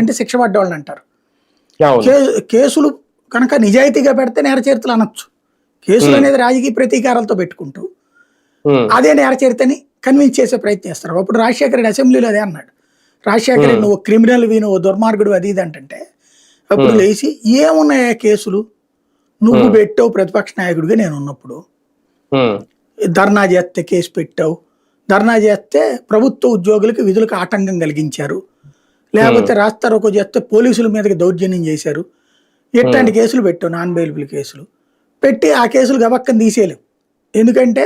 అంటే శిక్ష పడ్డవాళ్ళు అంటారు. కేసులు కనుక నిజాయితీగా పెడితే నేర చరిత్రలు అనొచ్చు. కేసులు అనేది రాజకీయ ప్రతీకారాలతో పెట్టుకుంటూ అదే నేర చరిత్రని కన్విన్స్ చేసే ప్రయత్నం చేస్తారు. అప్పుడు రాజశేఖర రెడ్డి అసెంబ్లీలో అదే అన్నాడు. రాజశేఖర రెడ్డి నువ్వు క్రిమినల్ వి నువ్వు దుర్మార్గుడు అది ఇది అంటే అప్పుడు లేచి ఏమున్నాయా కేసులు? నువ్వు పెట్టావు ప్రతిపక్ష నాయకుడిగా నేను ఉన్నప్పుడు. ధర్నా చేస్తే కేసు పెట్టావు. ధర్నా చేస్తే ప్రభుత్వ ఉద్యోగులకు విధులకు ఆటంకం కలిగించారు. లేకపోతే రాస్తారోకో చేస్తే పోలీసుల మీదకి దౌర్జన్యం చేశారు. ఇట్లాంటి కేసులు పెట్టావు? నాన్ బెయిలబుల్ కేసులు. పెట్టి ఆ కేసులు గబక్కని తీసేయలేవు ఎందుకంటే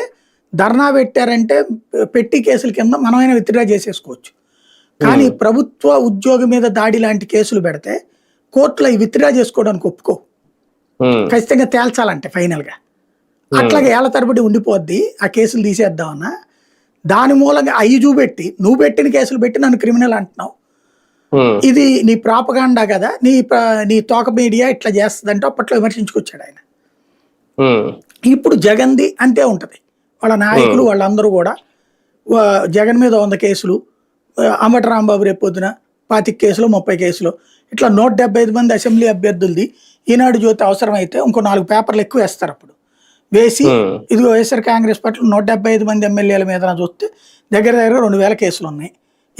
ధర్నా పెట్టారంటే పెట్టి కేసుల కింద మనమైనా విత్డ్రా చేసేసుకోవచ్చు. కానీ ప్రభుత్వ ఉద్యోగి మీద దాడి లాంటి కేసులు పెడితే కోర్టులో విత్డ్రా చేసుకోవడానికి ఒప్పుకో. ఖచ్చితంగా తేల్చాలంటే ఫైనల్గా. అట్లాగే ఏళ్ళ తరబడి ఉండిపోద్ది ఆ కేసులు తీసేద్దామన్నా. దాని మూలంగా అవి చూపెట్టి నువ్వు పెట్టిన కేసులు పెట్టి నన్ను క్రిమినల్ అంటున్నావు. ఇది నీ ప్రాపగాండా కదా నీ నీ తోక మీడియా ఇట్లా చేస్తుందంటే అప్పట్లో విమర్శించుకొచ్చాడు ఆయన. ఇప్పుడు జగన్ది అంతే ఉంటది. వాళ్ళ నాయకులు వాళ్ళందరూ కూడా జగన్ మీద వంద కేసులు అంబటి రాంబాబు రేపు పొద్దున పాతిక కేసులు ముప్పై కేసులు ఇట్లా నూట డెబ్బై ఐదు మంది అసెంబ్లీ అభ్యర్థులది ఈనాడు జ్యోతి అవసరమైతే ఇంకో నాలుగు పేపర్లు ఎక్కువ వేస్తారు అప్పుడు. వేసి ఇదిగో వైఎస్ఆర్ కాంగ్రెస్ పార్టీ నూట డెబ్బై ఐదు మంది ఎమ్మెల్యేల మీద చూస్తే దగ్గర దగ్గర రెండు వేల కేసులు ఉన్నాయి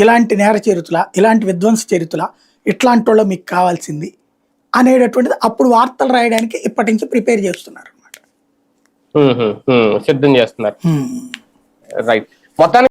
ఇలాంటి నేర చరిత్ర ఇలాంటి విధ్వంస చరిత్ర ఇట్లాంటి వాళ్ళు మీకు కావాల్సింది అనేటటువంటిది అప్పుడు వార్తలు రాయడానికి ఇప్పటి నుంచి ప్రిపేర్ చేస్తున్నారు అనమాట సిద్ధం చేస్తున్నారు. రైట్. మొత్తానికి